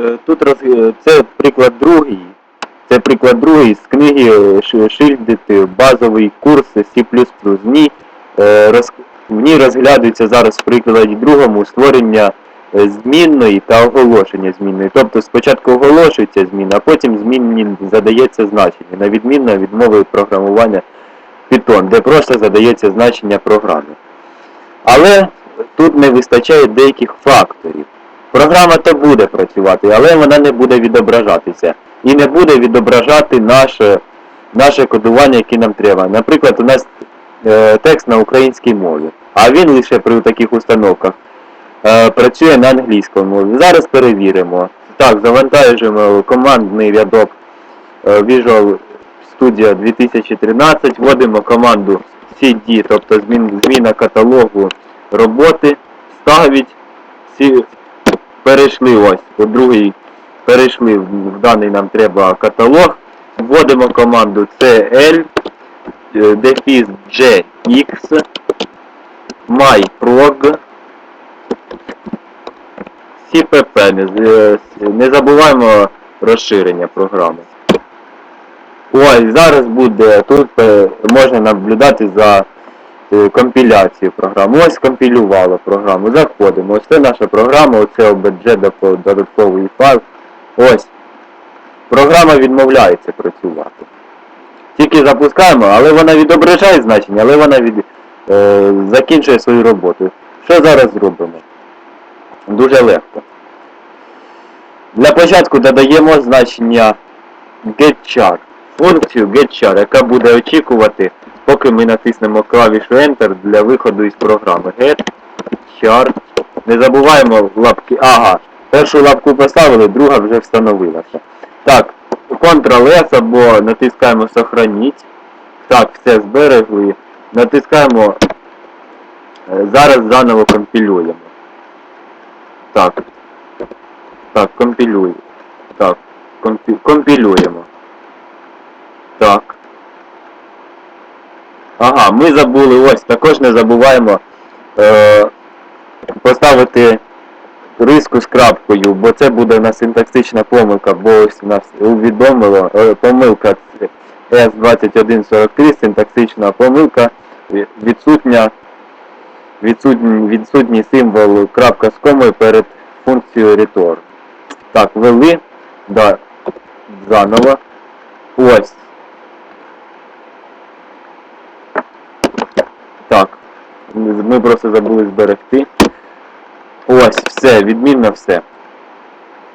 Е, Тут роз... е, це приклад другий. Це приклад другий з книги е, Шильдити базовий курс C++. В ній, роз... в ній розглядується зараз в прикладі другому створення змінної та оголошення змінної. Тобто спочатку оголошується зміна, а потім змінні задається значення, на відмінно від мови програмування Python, де просто задається значення програми. Але тут не вистачає деяких факторів. Програма то буде працювати, але вона не буде відображатися. І не буде відображати наше, наше кодування, яке нам треба. Наприклад, у нас е, текст на українській мові, а він лише при таких установках е, працює на англійській мові. Зараз перевіримо. Так, завантажуємо командний рядок е, Visual Studio 2013, вводимо команду cd, тобто змін, зміна каталогу роботи, ставить, перейшли ось у другий, перейшли в, даний нам треба каталог, вводимо команду cl, е, дефіс gx, myprog, cpp, не, е, не забуваємо розширення програми. Ось, зараз буде, тут е, можна наблюдати за е, компіляцією програми. Ось компілювала програму. Заходимо. Ось це наша програма, оце допо- додатковий файл. Ось. Програма відмовляється працювати. Тільки запускаємо, але вона відображає значення, але вона від, е, закінчує свою роботу. Що зараз зробимо? Дуже легко. Для початку додаємо значення getChar. Функцію getChar, яка буде очікувати, поки ми натиснемо клавішу Enter для виходу із програми. getChar. Не забуваємо лапки. Ага. Першу лапку поставили, друга вже встановилася. Так, Ctrl-S або натискаємо Сохраніть. Так, все зберегли. Натискаємо. е, Зараз заново компілюємо. Так. Так, компілюємо. Так, компі... компілюємо. Так. Ми забули, ось, також не забуваємо е, поставити риску з крапкою, бо це буде у нас синтаксична помилка, бо ось у нас увідомило е, помилка S2143, синтаксична помилка, відсутня відсутній, відсутній символ крапка з комою перед функцією return. Так, ввели, да, заново. Ось. Так. Ми просто забули зберегти. Ось, все, відмінно все.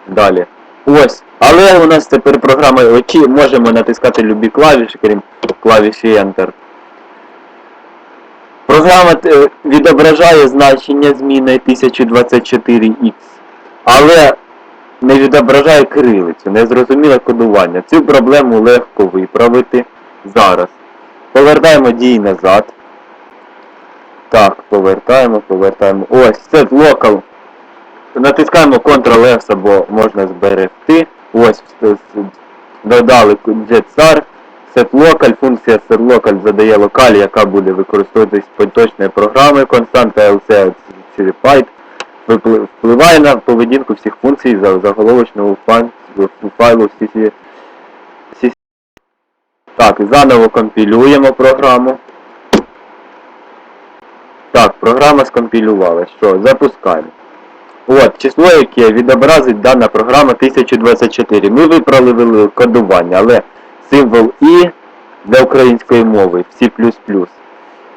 Далі. Ось. Але у нас тепер програма очі, можемо натискати любі клавіші, крім клавіші Enter. Програма е, відображає значення зміни 1024X, але не відображає кирилицю, незрозуміле кодування. Цю проблему легко виправити зараз. Повертаємо дії назад. Повертаємо, повертаємо. Ось, це local. Натискаємо Ctrl-S або можна зберегти. Ось додали JetStar. Set local, функція setLocal задає локаль, яка буде використовуватись поточної програми. Константа LC Certified впливає на поведінку всіх функцій за заголовочного файлу. CC. Так, заново компілюємо програму. Так, програма скомпілювала. Що, запускаємо. От, число, яке відобразить дана програма 1024. Ми виправили кодування, але символ І для української мови C++.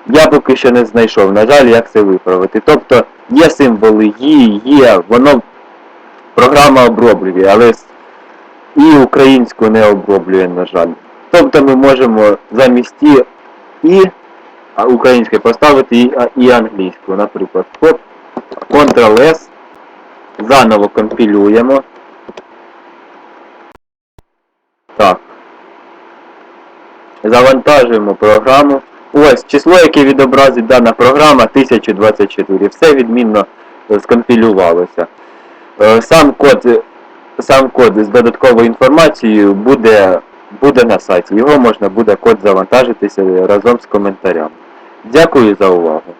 Я поки що не знайшов, на жаль, як це виправити. Тобто є символи І, є, воно програма оброблює, але і українську не оброблює, на жаль. Тобто ми можемо замість І, українською поставити і, і англійську, наприклад. Хоп, Ctrl-S, заново компілюємо. Так. Завантажуємо програму. Ось число, яке відобразить дана програма 1024. Все відмінно е, скомпілювалося. Е, Сам код, е, сам код з додатковою інформацією буде, буде на сайті. Його можна буде код завантажитися разом з коментарями. Дякую за увагу.